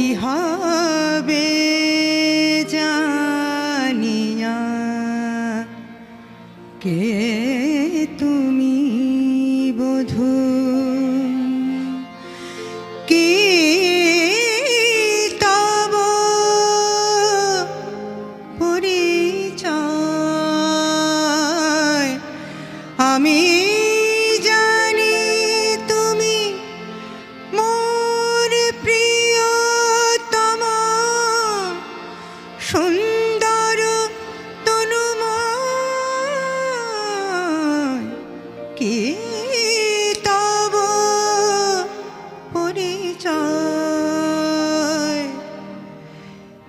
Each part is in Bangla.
কি হবে? কি তব পরিচয়?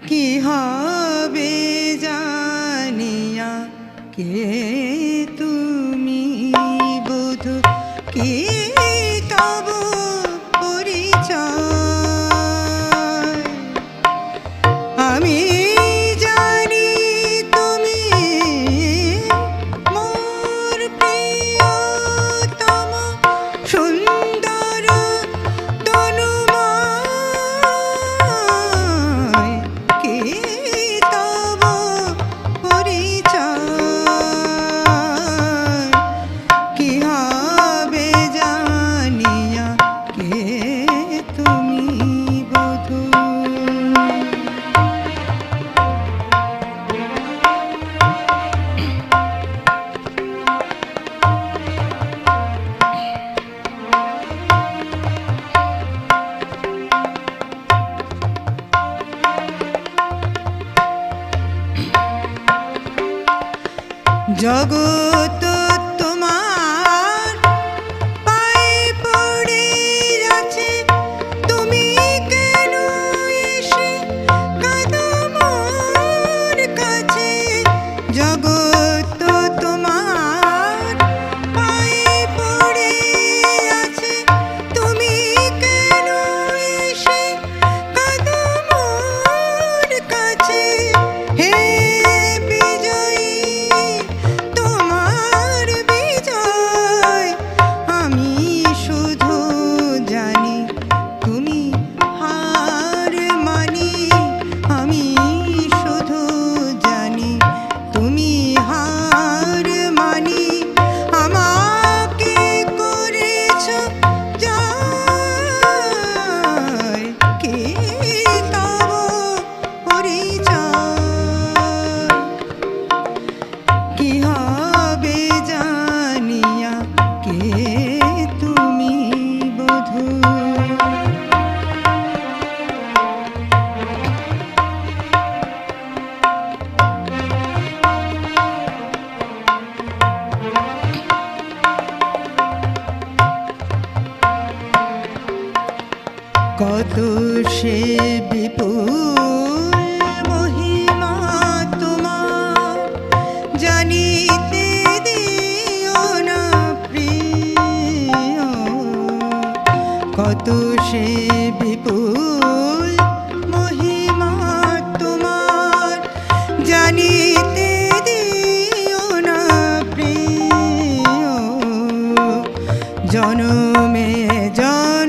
কি হবে জানিয়া কে জগত কত সে বিপুল মহিমা তোমার। জানিতে দিও না প্রিয়। কত সে বিপুল মহিমা তোমার। জানিতে দিও না প্রিয়। জনমে জন